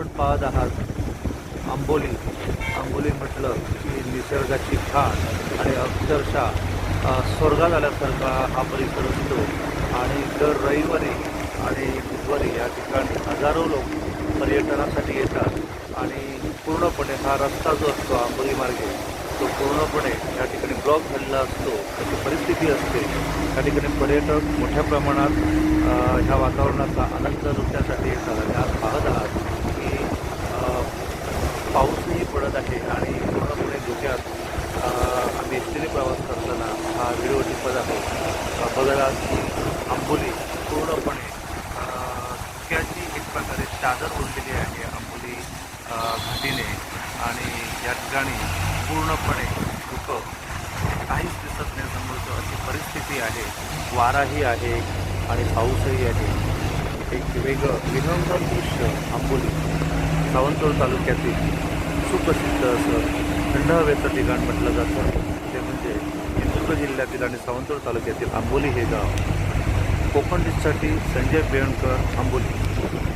आपण पाहत आहात. आंबोली. आंबोली म्हटलं की निसर्गाची खाण आणि अक्षरशः स्वर्गात आल्यासारखा हा परिसर असतो. आणि दर रविवारी आणि बुधवारी या ठिकाणी हजारो लोक पर्यटनासाठी येतात. आणि पूर्णपणे हा रस्ता जो असतो आंबोली मार्गे तो पूर्णपणे या ठिकाणी ब्लॉक झालेला असतो. त्याची परिस्थिती असते. या ठिकाणी पर्यटक मोठ्या प्रमाणात ह्या वातावरणाचा आनंद लुटण्यासाठी येतात आणि आज पाहत आहात की अ, करत आहे आणि पूर्णपणे धुक्यात आम्ही एस प्रवास करताना हा व्हिडिओ टिपत आहे. अ, की आंबोली पूर्णपणे अ, धुक्याची एक प्रकारे चादर ओढलेली आहे आंबोली घाटीने आणि या ठिकाणी पूर्णपणे धुकं. काहीच दिसत नाही समोरचं अशी परिस्थिती आहे. वाराही आहे आणि पाऊसही आहे. एक वेगळं विनोदन दृश्य आंबोली सावंतवाड तालुक्यातील सुप्रसिद्ध असं थंड हवेचं ठिकाण म्हटलं जातं. ते म्हणजे सिंधुदुर्ग जिल्ह्यातील आणि सावंतवाड तालुक्यातील आंबोली हे गाव. कोकण डिशसाठी संजय बेळणकर आंबोली.